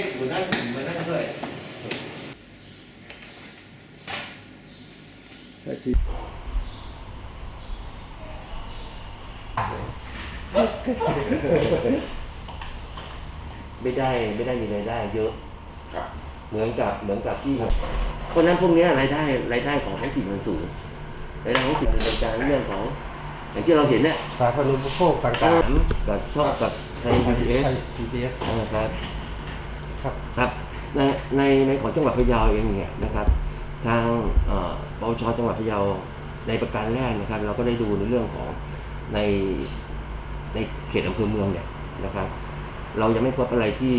ให้หัวหน้ากลุ่มานั่งด้วยไม่ได้ไม่ได้มีรายได้เยอะเหมือนกับเหมือนกับที่คนนั้นพวกนี้รายได้รายได้ของท้องถิ่นมันสูงรายได้ของท้องถิ่นเป็นการเรื่องของ อย่างที่เราเห็นเนี่ยสาธารณูปโภคต่างๆกับช่องกับไทยพีเอส ๆเอครับ ครับครับในในในของจังหวัดพะเยาเองเนี่ยนะครับ ทางเอ่อปชจังหวัดพะเยาในประการแรกนะครับ เราก็ได้ดูในเรื่องของในในเขตอำเภอเมืองเนี่ยนะครับ เรายังไม่พบอะไรที่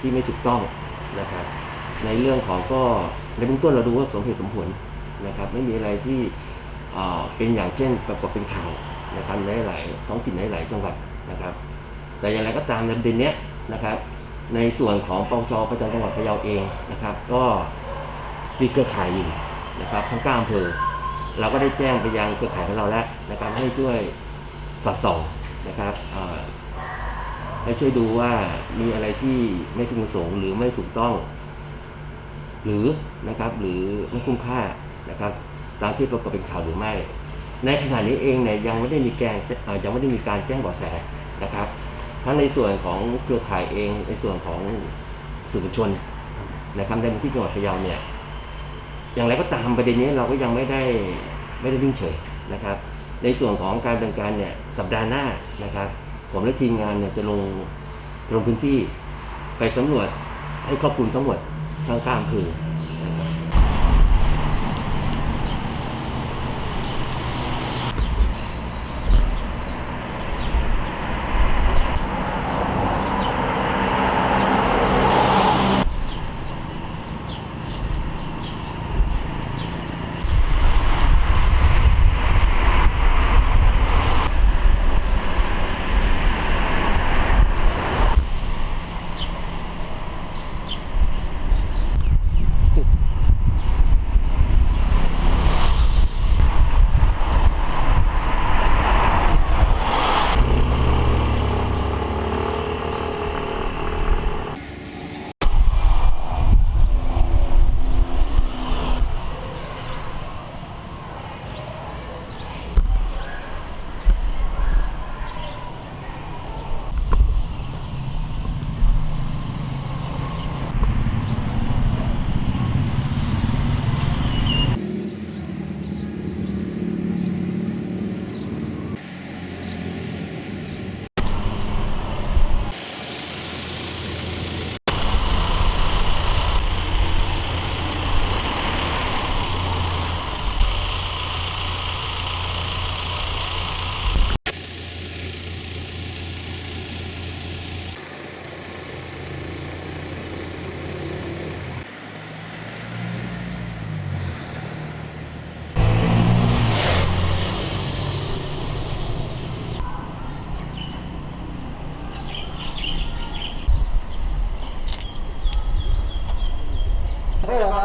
ที่ไม่ถูกต้องนะครับ ในเรื่องของก็ในเบื้องต้นเราดูว่าสมเหตุสมผลนะครับ ไม่มีอะไรที่เป็นอย่างเช่นปรากฏเป็นข่าวนะครับในหลายท้องถิ่นในหลายจังหวัดนะครับ แต่อย่างไรก็ตามในประเด็นเนี้ยนะครับ ในส่วนของปวชประจำจังหวัดพะเยาเองนะครับ ก็มีเครือข่ายอยู่นะครับ ทั้งก้าอำเภอเราก็ได้แจ้งไปยังเครือข่ายของเราแล้วนะครับให้ช่วยสอดส่องนะครับเอ่อให้ช่วยดูว่ามีอะไรที่ไม่พึงประสงค์หรือไม่ถูกต้อง หรือนะครับหรือไม่คุ้มค่านะครับตามที่ปรากฏเป็นข่าวหรือไม่ ในขณะนี้เองเนี่ยยังไม่ได้มีแกงยังไม่ได้มีการแจ้งเบาะแสนะครับ ทั้งในส่วนของเครือข่ายเอง ในส่วนของสื่อมวลชนนะครับในพื้นที่จังหวัดพะเยาเนี่ย อย่างไรก็ตามประเด็นนี้เราก็ยังไม่ได้ไม่ได้นิ่งเฉยนะครับ ในส่วนของการดำเนินการเนี่ยสัปดาห์หน้านะครับ ผมและทีมงานเนี่ยจะลงลงพื้นที่ไปสำรวจให้ครอบคลุมทั้งหมดทั้งเก้าอำเภอ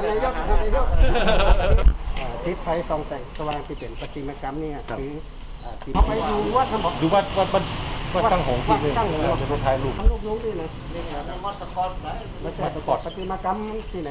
นายกนายกทิศไฟส่องแสงสว่างที่เป็นปฏิมากรรมเนี่ยคือเขาไปดูว่าทำบอกดูว่าว่าว่าตั้งหงที่นี่เราจะถ่ายรูปรูปนู้นดีเลยวัดสกอตวัดสกอตปฏิมากรรมที่ไหน